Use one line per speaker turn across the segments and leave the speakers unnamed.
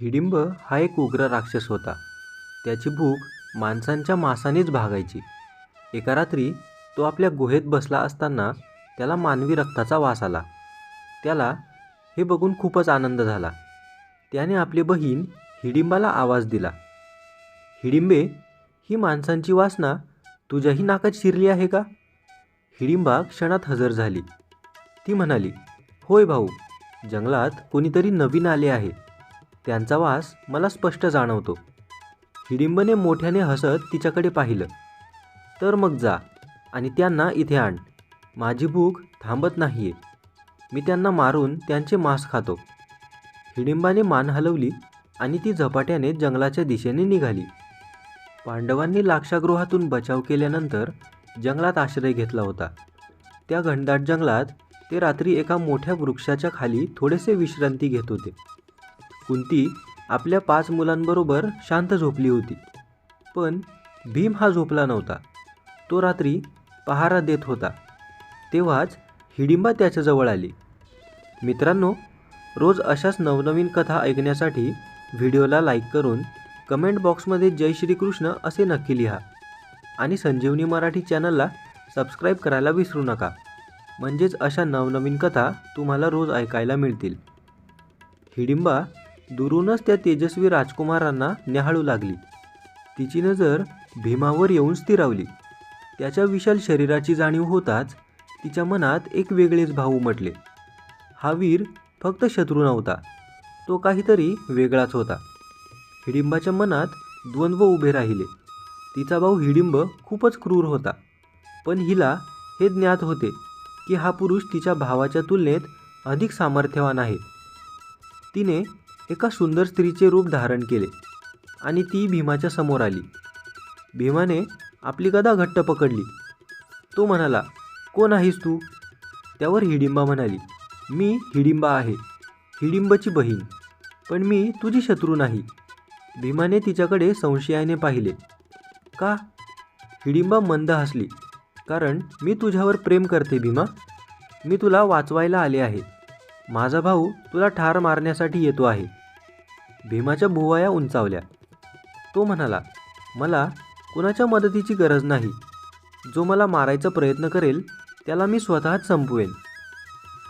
हिडिंब हा एक उग्र राक्षस होता. त्याची भूक माणसांच्या मांसानेच भागायची. एका रात्री तो आपल्या गुहेत बसला असताना त्याला मानवी रक्ताचा वास आला. त्याला हे बघून खूपच आनंद झाला. त्याने आपली बहीण हिडिंबाला आवाज दिला. हिडिंबे ही माणसांची वासना तुझ्याही नाकात शिरली आहे का? हिडिंबा क्षणात हजर झाली. ती म्हणाली होय भाऊ जंगलात कोणीतरी नवीन आले आहे. त्यांचा वास मला स्पष्ट जाणवतो. हिडिंबने मोठ्याने हसत तिच्याकडे पाहिलं. तर मग जा आणि त्यांना इथे आण. माझी भूक थांबत नाहीये. मी त्यांना मारून त्यांचे मांस खातो. हिडिंबाने मान हलवली आणि ती झपाट्याने जंगलाच्या दिशेने निघाली. पांडवांनी लाक्षागृहातून बचाव केल्यानंतर जंगलात आश्रय घेतला होता. त्या घनदाट जंगलात ते रात्री एका मोठ्या वृक्षाच्या खाली थोडेसे विश्रांती घेत होते. कुंती आपल्या पाच मुलांबरोबर शांत झोपली होती. पण भीम हा झोपला नव्हता. तो रात्री पहारा देत होता. तेव्हाच हिडिंबा त्याच्याजवळ आली. मित्रांनो रोज अशाच नवनवीन कथा ऐकण्यासाठी व्हिडिओला लाईक करून कमेंट बॉक्समध्ये जय श्रीकृष्ण असे नक्की लिहा. आणि संजीवनी मराठी चॅनलला सबस्क्राईब करायला विसरू नका. म्हणजेच अशा नवनवीन कथा तुम्हाला रोज ऐकायला मिळतील. हिडिंबा दुरूनच त्या तेजस्वी राजकुमारांना न्याहाळू लागली. तिची नजर भीमावर येऊन स्थिरावली. त्याच्या विशाल शरीराची जाणीव होताच तिच्या मनात एक वेगळेच भाव उमटले. हा वीर फक्त शत्रू नव्हता तो काहीतरी वेगळाच होता. हिडिंबाच्या मनात द्वंद्व उभे राहिले. तिचा भाऊ हिडिंब खूपच क्रूर होता पण हिला हे ज्ञात होते की हा पुरुष तिच्या भावाच्या तुलनेत अधिक सामर्थ्यवान आहे. तिने एका सुंदर स्त्रीचे रूप धारण केले आणि ती भीमाच्या समोर आली. भीमाने आपली गदा घट्ट पकडली. तो म्हणाला कोण आहेस तू? त्यावर हिडिंबा म्हणाली मी हिडिंबा आहे हिडिंबची बहीण पण मी तुझी शत्रू नाही. भीमाने तिच्याकडे संशयाने पाहिले. का? हिडिंबा मंद हसली कारण मी तुझ्यावर प्रेम करते भीमा. मी तुला वाचवायला आले आहे. माझा भाऊ तुला ठार मारण्यासाठी येतो आहे. भीमाच्या भुवाया उंचावल्या. तो म्हणाला मला कुणाच्या मदतीची गरज नाही. जो मला मारायचा प्रयत्न करेल त्याला मी स्वतःच संपवेन.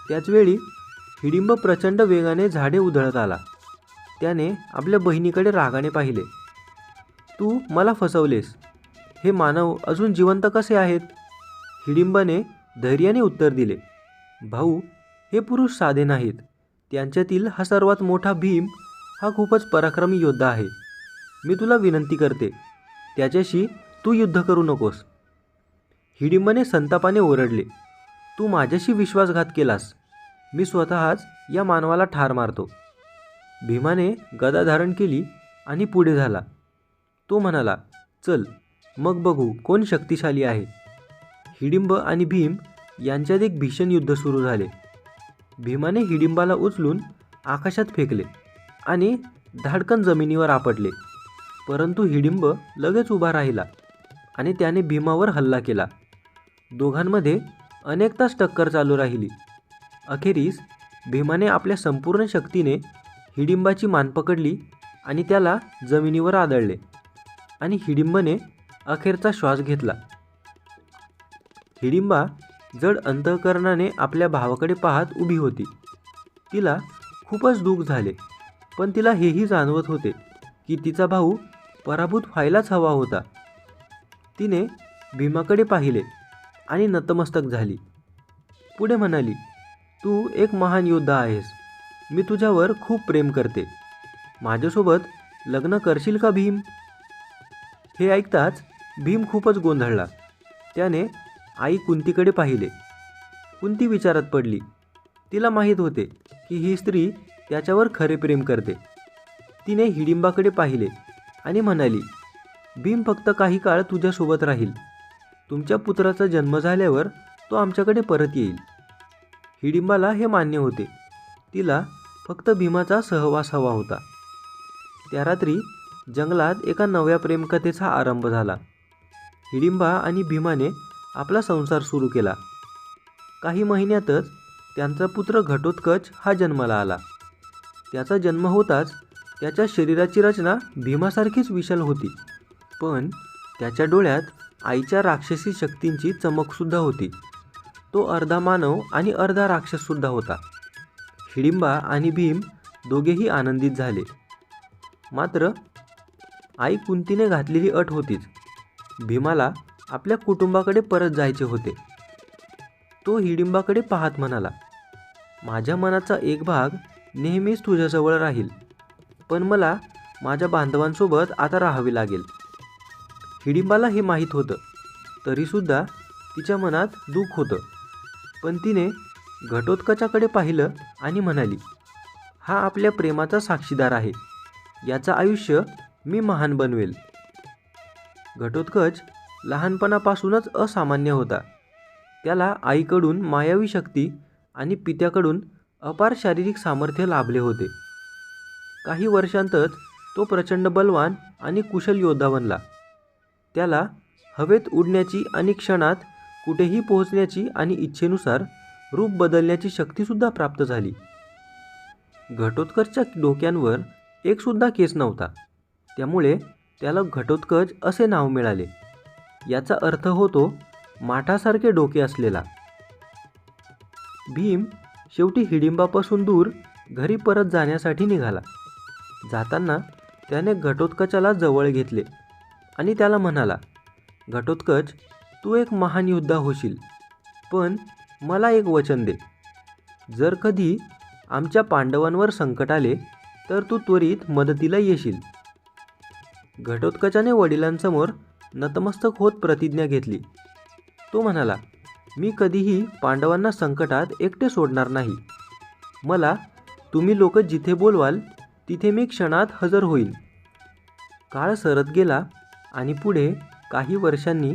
त्याचवेळी हिडिंब प्रचंड वेगाने झाडे उधळत आला. त्याने आपल्या बहिणीकडे रागाने पाहिले तू मला फसवलेस. हे मानव अजून जिवंत कसे आहेत? हिडिंबाने धैर्याने उत्तर दिले भाऊ हे पुरुष साधे नाहीत. त्यांच्यातील हा सर्वात मोठा भीम हा खूपच पराक्रमी योद्धा आहे. मी तुला विनंती करते त्याच्याशी तू युद्ध करू नकोस. हिडिंबने संतापाने ओरडले तू माझ्याशी विश्वासघात केलास. मी स्वतःच या मानवाला ठार मारतो. भीमाने गदा धारण केली आणि पुढे झाला. तो म्हणाला चल मग बघू कोण शक्तिशाली आहे. हिडिंब आणि भीम यांच्यात एक भीषण युद्ध सुरू झाले. भीमाने हिडिंबाला उचलून आकाशात फेकले आणि धाडकन जमिनीवर आपटले. परंतु हिडिंब लगेच उभा राहिला आणि त्याने भीमावर हल्ला केला. दोघांमध्ये अनेक तास टक्कर चालू राहिली. अखेरीस भीमाने आपल्या संपूर्ण शक्तीने हिडिंबाची मान पकडली आणि त्याला जमिनीवर आदळले आणि हिडिंबने अखेरचा श्वास घेतला. हिडिंबा जड अंतःकरणाने आपल्या भावाकडे पाहत उभी होती. तिला खूपच दुःख झाले पण तिला हेही जाणवत होते की तिचा भाऊ पराभूत व्हायलाच हवा होता. तिने भीमाकडे पाहिले आणि नतमस्तक झाली. पुढे म्हणाली तू एक महान योद्धा आहेस. मी तुझ्यावर खूप प्रेम करते. माझ्यासोबत लग्न करशील का भीम? हे ऐकताच भीम खूपच गोंधळला. त्याने आई कुंतीकडे पाहिले. कुंती विचारात पडली. तिला माहीत होते की ही स्त्री त्याच्यावर खरे प्रेम करते. तिने हिडिंबाकडे पाहिले आणि म्हणाली भीम फक्त काही काळ तुझ्यासोबत राहील. तुमच्या पुत्राचा जन्म झाल्यावर तो आमच्याकडे परत येईल. हिडिंबाला हे मान्य होते. तिला फक्त भीमाचा सहवास हवा होता. त्या रात्री जंगलात एका नव्या प्रेमकथेचा आरंभ झाला. हिडिंबा आणि भीमाने आपला संसार सुरू केला. काही महिन्यातच त्यांचा पुत्र घटोत्कच हा जन्माला आला. त्याचा जन्म होताच त्याच्या शरीराची रचना भीमासारखीच विशाल होती. पण त्याच्या डोळ्यात आईच्या राक्षसी शक्तींची चमकसुद्धा होती. तो अर्धा मानव आणि अर्धा राक्षससुद्धा होता. हिडिंबा आणि भीम दोघेही आनंदित झाले. मात्र आई कुंतीने घातलेली अट होतीच. भीमाला आपल्या कुटुंबाकडे परत जायचे होते. तो हिडिंबाकडे पाहत म्हणाला माझ्या मनाचा एक भाग नेहमीच तुझ्याजवळ राहील पण मला माझ्या बांधवांसोबत आता राहावे लागेल. हिडिंबाला हे माहीत होतं तरीसुद्धा तिच्या मनात दुःख होतं. पण तिने घटोत्कचाकडे पाहिलं आणि म्हणाली हा आपल्या प्रेमाचा साक्षीदार आहे. याचं आयुष्य मी महान बनवेल. घटोत्कच लहानपणापासूनच असामान्य होता. त्याला आईकडून मायावी शक्ती आणि पित्याकडून अपार शारीरिक सामर्थ्य लाभले होते. काही वर्षांतच तो प्रचंड बलवान आणि कुशल योद्धा बनला. त्याला हवेत उडण्याची आणि क्षणात कुठेही पोहोचण्याची आणि इच्छेनुसार रूप बदलण्याची शक्तीसुद्धा प्राप्त झाली. घटोत्कचच्या डोक्यांवर एकसुद्धा केस नव्हता. त्यामुळे त्याला घटोत्कच असे नाव मिळाले. याचा अर्थ होतो माठासारखे डोके असलेला. भीम शेवटी हिडिंबापासून दूर घरी परत जाण्यासाठी निघाला. जाताना त्याने घटोत्कचाला जवळ घेतले आणि त्याला म्हणाला घटोत्कच तू एक महान योद्धा होशील पण मला एक वचन दे. जर कधी आमच्या पांडवांवर संकट आले तर तू त्वरित मदतीला येशील. घटोत्कचाने वडिलांसमोर नतमस्तक होत प्रतिज्ञा घेतली. तो म्हणाला मी कधीही पांडवांना संकटात एकटे सोडणार नाही. मला तुम्ही लोक जिथे बोलवाल तिथे मी क्षणात हजर होईल काळ सरत गेला आणि पुढे काही वर्षांनी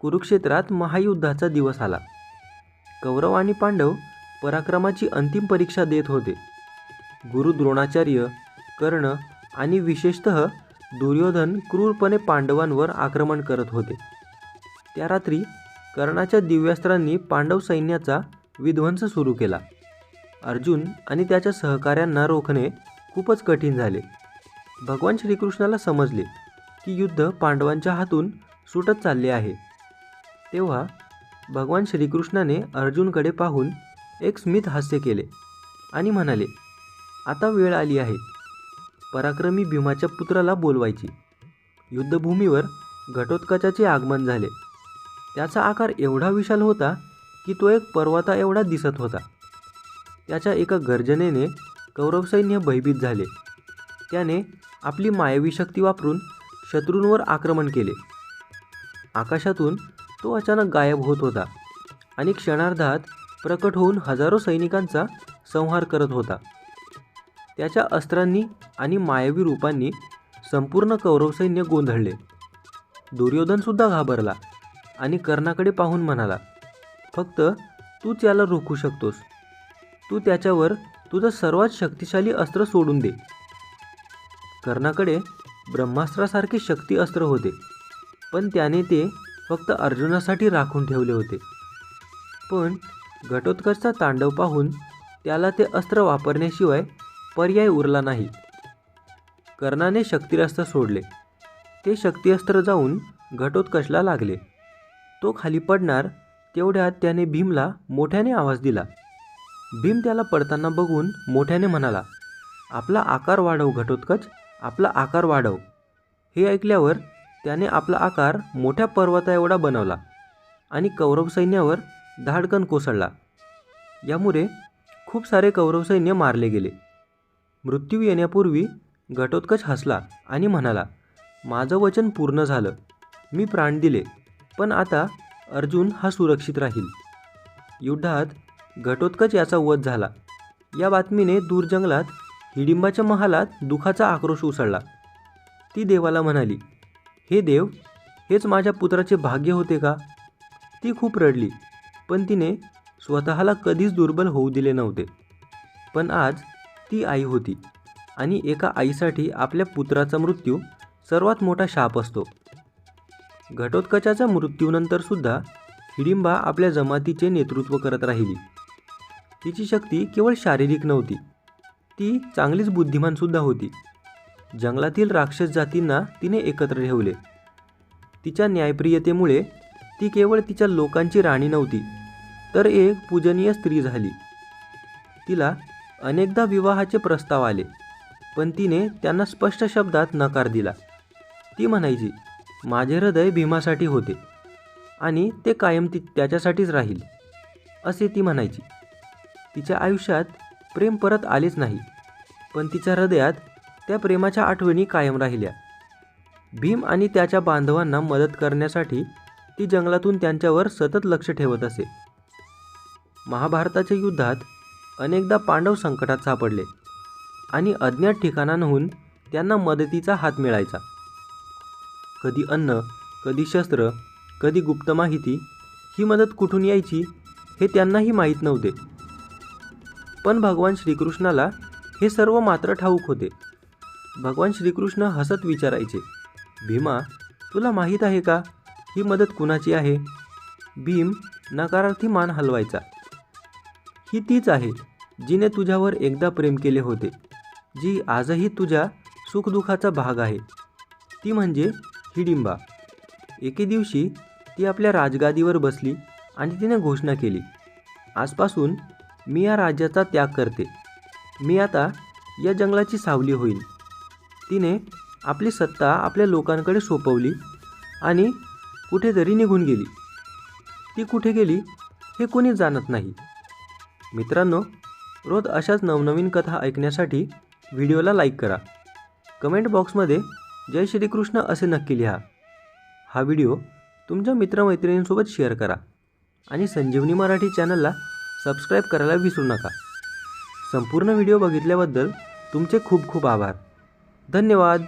कुरुक्षेत्रात महायुद्धाचा दिवस आला. कौरव आणि पांडव पराक्रमाची अंतिम परीक्षा देत होते. गुरु द्रोणाचार्य कर्ण आणि विशेषतः दुर्योधन क्रूरपणे पांडवांवर आक्रमण करत होते. त्या रात्री कर्णाच्या दिव्यास्त्रांनी पांडव सैन्याचा विध्वंस सुरू केला. अर्जुन आणि त्याच्या सहकाऱ्यांना रोखणे खूपच कठीण झाले. भगवान श्रीकृष्णाला समजले की युद्ध पांडवांच्या हातून सुटत चालले आहे. तेव्हा भगवान श्रीकृष्णाने अर्जुनकडे पाहून एक स्मित हास्य केले आणि म्हणाले आता वेळ आली आहे. पराक्रमी भीमाच्या पुत्राला बोलवायची. युद्धभूमीवर घटोत्कचाचे आगमन झाले. त्याचा आकार एवढा विशाल होता की तो एक पर्वता एवढा दिसत होता. त्याच्या एका गर्जनेने कौरव सैन्य भयभीत झाले. त्याने आपली मायावी शक्ती वापरून शत्रूंवर आक्रमण केले. आकाशातून तो अचानक गायब होत होता आणि क्षणार्धात प्रकट होऊन हजारो सैनिकांचा संहार करत होता. त्याच्या अस्त्रांनी आणि मायावी रूपांनी संपूर्ण कौरव सैन्य गोंधळले. दुर्योधनसुद्धा घाबरला आणि कर्णाकडे पाहून म्हणाला फक्त तूच याला रोखू शकतोस. तू त्याच्यावर तुझं सर्वात शक्तिशाली अस्त्र सोडून दे. कर्णाकडे ब्रह्मास्त्रासारखे शक्ती अस्त्र होते पण त्याने ते फक्त अर्जुनासाठी राखून ठेवले होते. पण घटोत्कचचा तांडव पाहून त्याला ते अस्त्र वापरण्याशिवाय पर्याय उरला नाही. कर्णाने शक्तिरास्त्र सोडले. ते शक्तिअस्त्र जाऊन घटोत्कचला लागले. तो खाली पडणार तेवढ्यात त्याने भीमला मोठ्याने आवाज दिला. भीम त्याला पडताना बघून मोठ्याने म्हणाला आपला आकार वाढव घटोत्कच आपला आकार वाढव. हे ऐकल्यावर त्याने आपला आकार मोठ्या पर्वता एवढा बनवला आणि कौरव सैन्यावर धाडकन कोसळला. यामुळे खूप सारे कौरव सैन्य मारले गेले. मृत्यू येण्यापूर्वी घटोत्कच हसला आणि म्हणाला माझं वचन पूर्ण झालं. मी प्राण दिले पण आता अर्जुन हा सुरक्षित राहील. युद्धात घटोत्कच याचा वध झाला. या बातमीने दूर जंगलात हिडिंबाच्या महालात दुखाचा आक्रोश उसळला. ती देवाला म्हणाली हे देव हेच माझ्या पुत्राचे भाग्य होते का? ती खूप रडली पण तिने स्वतःला कधीच दुर्बल होऊ दिले नव्हते. पण आज ती आई होती. आणि एका आईसाठी आपल्या पुत्राचा मृत्यू सर्वात मोठा शाप असतो. घटोत्कचाच्या मृत्यूनंतरसुद्धा हिडिंबा आपल्या जमातीचे नेतृत्व करत राहिली. तिची शक्ती केवळ शारीरिक नव्हती ती चांगलीच बुद्धिमानसुद्धा होती. जंगलातील राक्षस जातींना तिने एकत्र ठेवले. तिच्या न्यायप्रियतेमुळे ती केवळ तिच्या लोकांची राणी नव्हती तर एक पूजनीय स्त्री झाली. तिला अनेकदा विवाहाचे प्रस्ताव आले. पण तिने त्यांना स्पष्ट शब्दात नकार दिला. ती म्हणायची माझे हृदय भीमासाठी होते आणि ते कायम ती त्याच्यासाठीच राहील. असे ती म्हणायची. तिच्या आयुष्यात प्रेम परत आलेच नाही पण तिच्या हृदयात त्या प्रेमाच्या आठवणी कायम राहिल्या. भीम आणि त्याच्या बांधवांना मदत करण्यासाठी ती जंगलातून त्यांच्यावर सतत लक्ष ठेवत असे. महाभारताच्या युद्धात अनेकदा पांडव संकटात सापडले. आणि अज्ञात ठिकाणांहून त्यांना मदतीचा हात मिळायचा. कधी अन्न कधी शस्त्र कधी गुप्त माहिती ही मदत कुठून यायची हे त्यांनाही माहीत नव्हते. पण भगवान श्रीकृष्णाला हे सर्व मात्र ठाऊक होते. भगवान श्रीकृष्ण हसत विचारायचे भीमा तुला माहीत आहे का? ही मदत कुणाची आहे? भीम नकारार्थी मान हलवायचा ही तीच आहे जिने तुझ्यावर एकदा प्रेम केले होते. जी आजही तुझ्या सुखदुःखाचा भाग आहे. ती म्हणजे हिडिंबा. एके दिवशी ती आपल्या राजगादीवर बसली आणि तिने घोषणा केली. आजपासून मी या राज्याचा त्याग करते. मी आता या जंगलाची सावली होईल तिने आपली सत्ता आपल्या लोकांकडे सोपवली आणि कुठेतरी निघून गेली. ती कुठे गेली हे कोणी जाणत नाही. मित्रांनो रोज अशाच नवनवीन कथा ऐकण्यासाठी व्हिडिओला लाईक करा. कमेंट बॉक्समध्ये जय श्रीकृष्ण असे नक्की लिहा. हा व्हिडिओ तुमच्या मित्रमैत्रिणींसोबत शेअर करा आणि संजीवनी मराठी चॅनलला सबस्क्राईब करायला विसरू नका. संपूर्ण व्हिडिओ बघितल्याबद्दल तुमचे खूप खूप आभार. धन्यवाद.